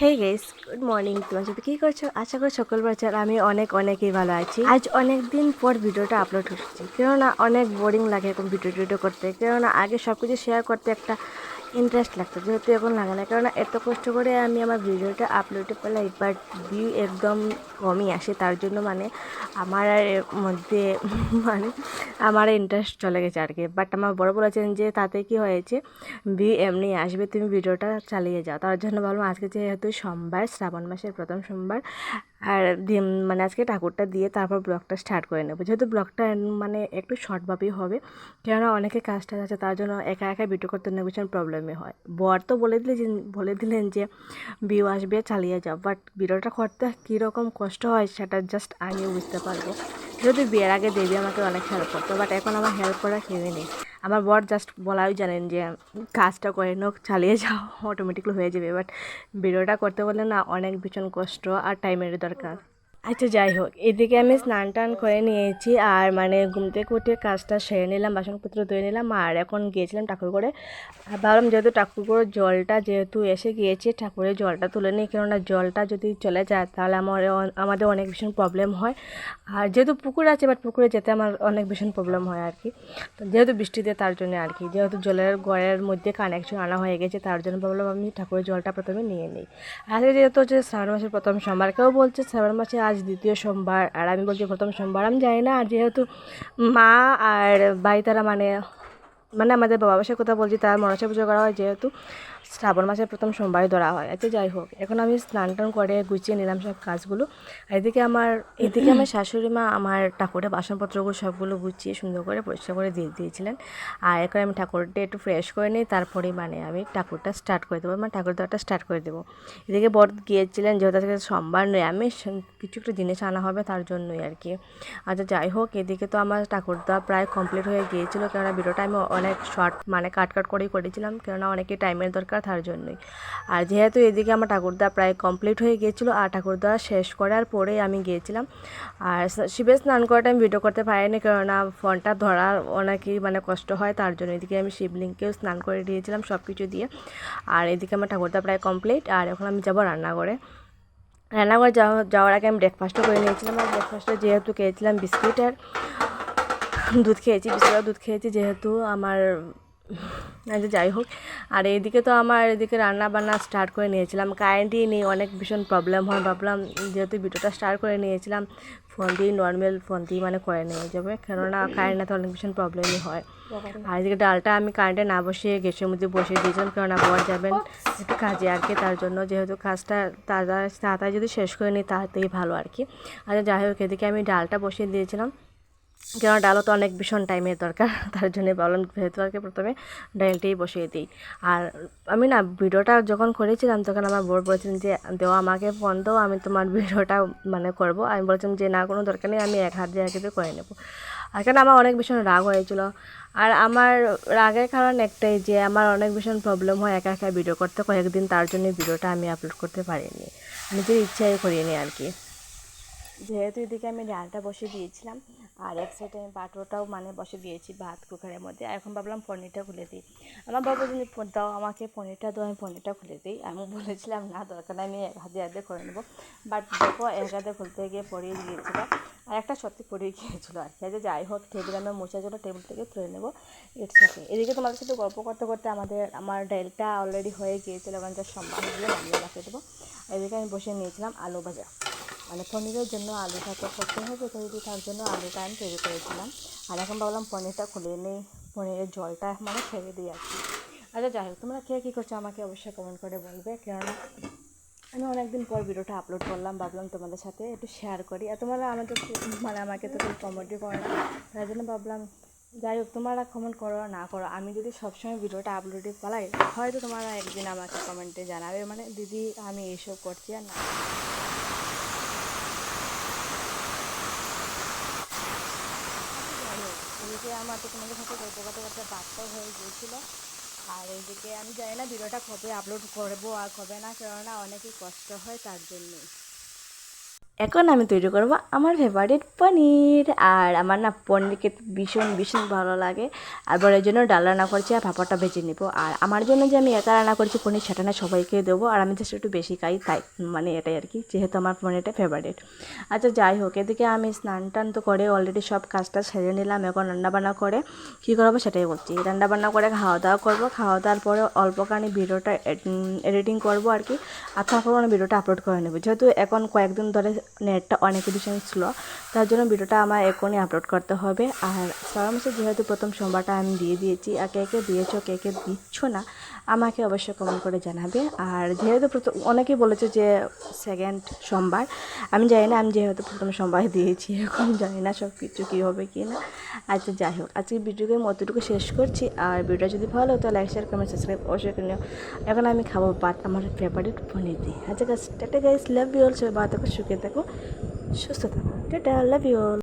হে guess good morning তোমার সাথে কী করছ? আশা করি সকল বাচ্চার আমি অনেক অনেকই ভালো আছি। আজ অনেক দিন পর ভিডিওটা আপলোড হচ্ছে। কেননা অনেক বোরিং লাগে এখন ভিডিও টিডিও করতে। কেননা আগে সব কিছু শেয়ার করতে একটা ইন্টারেস্ট লাগতো, যেহেতু এখন লাগে না। কেননা এত কষ্ট করে আমি আমার ভিডিওটা আপলোড পেলাই বাট ভিউ একদম কমই আসে। তার জন্য মানে আমার মধ্যে মানে আমার ইন্টারেস্ট চলে গেছে আর কি। বাট আমার বড় বলেছেন যে, তাতে কি হয়েছে ভিউ এমনি আসবে, তুমি ভিডিওটা চালিয়ে যাও। তার জন্য ভাবলাম আজকে যেহেতু সোমবার, শ্রাবণ মাসের প্রথম সোমবার আর মানে আজকে ঠাকুরটা দিয়ে তারপর ব্লগটা স্টার্ট করে নেব। যেহেতু ব্লগটা মানে একটু শর্টভাবেই হবে, কেননা অনেকে কাজ টাজ আছে, তার জন্য একা একা ভিডিও করতে অনেক ভীষণ প্রবলেমই হয়। বর তো বলে দিলে বলে দিলেন যে ভিউ আসবে, চালিয়ে যাও। বাট ভিডিওটা করতে কীরকম কষ্ট হয় সেটা জাস্ট আমিও বুঝতে পারব। যেহেতু বিয়ের আগে দেবী আমাকে অনেক হেল্প করতো বাট এখন আমার হেল্প করা কেউই নেই। আমার বর জাস্ট বলাই জানেন যে, কাজটা করে নোক চালিয়ে যাও অটোমেটিকলি হয়ে যাবে। বাট ভিডিওটা করতে বললে না, অনেক ভীষণ কষ্ট আর টাইমের দরকার। আচ্ছা যাই হোক, এদিকে আমি স্নান টান করে নিয়েছি আর মানে ঘুম থেকে উঠে কাজটা সেরে নিলাম, বাসনপত্র ধুয়ে নিলাম আর এখন গিয়েছিলাম ঠাকুর করে আর ভাবলাম যেহেতু ঠাকুর করে জলটা যেহেতু এসে গিয়েছে, ঠাকুরের জলটা তুলে নিই, কেননা জলটা যদি চলে যায় তাহলে আমার আমাদের অনেক ভীষণ প্রবলেম হয়। আর যেহেতু পুকুর আছে বাট পুকুরে যেতে আমার অনেক ভীষণ প্রবলেম হয় আর কি। যেহেতু বৃষ্টিতে তার জন্য আর কি, যেহেতু জলের গড়ের মধ্যে কানেকশন আনা হয়ে গেছে, তার জন্য ভাবলাম আমি ঠাকুরের জলটা প্রথমে নিয়ে নিই। আজকে যেহেতু হচ্ছে শ্রাবণ মাসের প্রথম সোমবার, কেউ বলছে শ্রাবণ মাসে আজ দ্বিতীয় সোমবার, আর আমি বলছি প্রথম সোমবার। আমি জানি না আর যেহেতু মা আর ভাই তারা মানে মানে আমাদের বাবা বাসার কথা বলছি, তার মনসা পুজো করা হয় যেহেতু শ্রাবণ মাসের প্রথম সোমবারে ধরা হয়। আচ্ছা যাই হোক, এখন আমি স্নান টান করে গুছিয়ে নিলাম সব কাজগুলো। এদিকে আমার এদিকে আমার শাশুড়ি মা আমার ঠাকুরের বাসনপত্রগুলো সবগুলো গুছিয়ে সুন্দর করে পরিষ্কার করে দিয়ে দিয়েছিলেন। আর এখন আমি ঠাকুরটা একটু ফ্রেশ করে নিই, তারপরে মানে আমি ঠাকুরটা স্টার্ট করে দেবো মানে ঠাকুর দেওয়াটা স্টার্ট করে দেবো। এদিকে বর গিয়েছিলেন, যেহেতু আজকে সোমবার নয়, আমি কিছু একটু জিনিস আনা হবে তার জন্যই আর কি। আচ্ছা যাই হোক, এদিকে তো আমার ঠাকুর দেওয়া প্রায় কমপ্লিট হয়ে গিয়েছিল, কেননা ভিডিওটা আমি অনেক শর্ট মানে কাট কাট করেই করেছিলাম, কেননা অনেকে টাইমের দরকার তার জন্যই। আর যেহেতু এদিকে আমার ঠাকুরদা প্রায় কমপ্লিট হয়ে গিয়েছিল, আর ঠাকুরদা শেষ করার পরেই আমি গিয়েছিলাম। আর শিবের স্নান করাটা আমি ভিডিও করতে পারিনি, কেননা ফোনটা ধরার অনেকই মানে কষ্ট হয়, তার জন্য এদিকে আমি শিবলিঙ্গকেও স্নান করে দিয়েছিলাম সব কিছু দিয়ে। আর এদিকে আমার ঠাকুরদা প্রায় কমপ্লিট আর এখন আমি যাব রান্নাঘরে। রান্নাঘরে যাওয়া, যাওয়ার আগে আমি ব্রেকফাস্টও করে নিয়েছিলাম। আর ব্রেকফাস্টে যেহেতু খেয়েছিলাম বিস্কিট আর দুধ খেয়েছি আর দুধ খেয়েছি যেহেতু আমার আচ্ছা যাই হোক। আর এইদিকে তো আমার এদিকে রান্না বান্না স্টার্ট করে নিয়েছিলাম। কারেন্টই নেই, অনেক ভীষণ প্রবলেম হয়। ভাবলাম যেহেতু ভিডিওটা স্টার্ট করে নিয়েছিলাম ফোন দিয়ে নর্মাল ফোন দিয়ে মানে করে নিয়ে যাবে। কেননা কারেন্ট তো অনেক ভীষণ প্রবলেমই হয়। আর এদিকে ডালটা আমি কারেন্টে না বসিয়ে গ্যাসের মধ্যে বসিয়ে দিয়েছিলাম, কেননা বর যাবেন একটু কাজে আর কি, তার জন্য যেহেতু কাজটা তাড়া তাড়াতাড়ি যদি শেষ করে নিই তাড়াতাড়ি ভালো আর কি। আচ্ছা যাই হোক, এদিকে আমি ডালটা বসিয়ে দিয়েছিলাম। কেন ডালও তো অনেক ভীষণ টাইমের দরকার, তার জন্য ভাবলাম আর প্রথমে ডালটাই বসিয়ে দিই। আর আমি না ভিডিওটা যখন করেছিলাম, তখন আমার বড় বলেছিলেন যে, দেও আমাকে ফোন দাও, আমি তোমার ভিডিওটা মানে করব। আমি বলেছিলাম যে, না, কোনো দরকার নেই, আমি এক হাত দিয়ে আগে করে নেব। আর কেন আমার অনেক ভীষণ রাগ হয়েছিল। আর আমার রাগের কারণ একটাই যে, আমার অনেক ভীষণ প্রবলেম হয় একা একা ভিডিও করতে। কয়েকদিন তার জন্য ভিডিওটা আমি আপলোড করতে পারিনি। নিজের ইচ্ছাই করিনি আর কি। যেহেতু এদিকে আমি ডালটা বসে দিয়েছিলাম আর এক সাইডে আমি বাটোটাও মানে বসে দিয়েছি ভাত কুকারের মধ্যে। আর এখন ভাবলাম পনিরটা খুলে দিই। আমার বাবা যদি দাও আমাকে পনিরটা দাও আমি পনিরটা খুলে দিই। আমি বলেছিলাম না দরকার আমি এক হাতে হাতে করে নেব। বাট দেখো এক হাতে খুলতে গিয়ে পড়িয়ে গিয়েছিল আর একটা সত্যি পড়িয়ে গিয়েছিল আর কি। আচ্ছা, যাই হোক টেবিল আমি মোছার জন্য টেবিল থেকে তুলে নেব। এর সাথে এদিকে তোমাদের সাথে গল্প করতে করতে আমাদের আমার ডালটা অলরেডি হয়ে গিয়েছিল এখন যা সম্ভব হয়ে নামিয়ে রাখতে দেবো। এদিকে আমি বসে নিয়েছিলাম আলু ভাজা। মানে পনিরের জন্য আলুটা তো করতে হবে তো যদি তার জন্য আলুটা আমি তৈরি করেছিলাম। আর এখন ভাবলাম পনিরটা খুলে নেই পনিরের জলটা মানে ছেড়ে দিই আর আচ্ছা যাই হোক, তোমরা কে কী করছ আমাকে অবশ্যই কমেন্ট করে বলবে, কেননা আমি অনেকদিন পর ভিডিওটা আপলোড করলাম, ভাবলাম তোমাদের সাথে একটু শেয়ার করি। আর তোমরা আমাদের মানে আমাকে তো কেউ কমেন্টই করে না। তাই জন্য ভাবলাম, যাই হোক, তোমরা কমেন্ট করো না করো। আমি যদি সবসময় ভিডিওটা আপলোডে পালাই হয়তো তোমরা একদিন আমাকে কমেন্টে জানাবে মানে দিদি, আমি এইসব করছি আর না যাই হোক, এদিকে আমার তো তোমাদের সাথে গল্প করতে করতে বাচ্চাও হয়ে গিয়েছিল। আর এইদিকে আমি জানি না ভিডিওটা কবে আপলোড করব আর কবে না, কেননা অনেকই কষ্ট হয় তার জন্যই। এখন আমি তৈরি করব আমার ফেভারিট পনির। আর আমার না পনির খেতে ভীষণ ভীষণ ভালো লাগে। আর বড়ের জন্য ডাল রান্না করছি আর পাঁপড়টা ভেজে নেব। আর আমার জন্য যে আমি একা রান্না করছি পনির, সেটা না সবাইকে দেবো। আর আমি জাস্ট একটু বেশি খাই, তাই মানে এটাই আর কি, যেহেতু আমার পনিরটা ফেভারিট আচ্ছা যাই হোক, এদিকে আমি স্নান টান তো করে অলরেডি সব কাজটা সেরে নিলাম। এখন রান্নাবান্না করে কী করব সেটাই বলছি। রান্নাবান্না করে খাওয়া দাওয়া করব। খাওয়া দাওয়ার পরে অল্পখানি ভিডিওটা এডিটিং করব আর কি। আর তারপর আমি ভিডিওটা আপলোড করে নেব। যেহেতু এখন কয়েকদিন ধরে নেটটা অনেক ভীষণ স্লো তার জন্য ভিডিওটা আমার এখনই আপলোড করতে হবে। আর শ্রাবণ মাসে যেহেতু প্রথম সোমবারটা আমি দিয়ে দিয়েছি, আর কে কে দিয়েছ, কে কে দিচ্ছ না আমাকে অবশ্যই কমেন্ট করে জানাবে। আর যেহেতু প্রথম অনেকেই বলেছে যে সেকেন্ড সোমবার, আমি জানি না, আমি যেহেতু প্রথম সোমবার দিয়েছি, এখন জানি না সব কিছু কী হবে কি না। আচ্ছা যাই হোক, আজকে ভিডিওকে মতটুকু শেষ করছি। আর ভিডিওটা যদি ভালো হয় তো লাইক শেয়ার কমেন্ট সাবস্ক্রাইব অবশ্যই করে এখন আমি খাব ভাত, আমার ফেভারিট পনির দিয়ে। আচ্ছা গাছ tata guys love you all সবাই ভালো থাকো, সুখে থাকো, সুস্থ থাকো। Tata love you all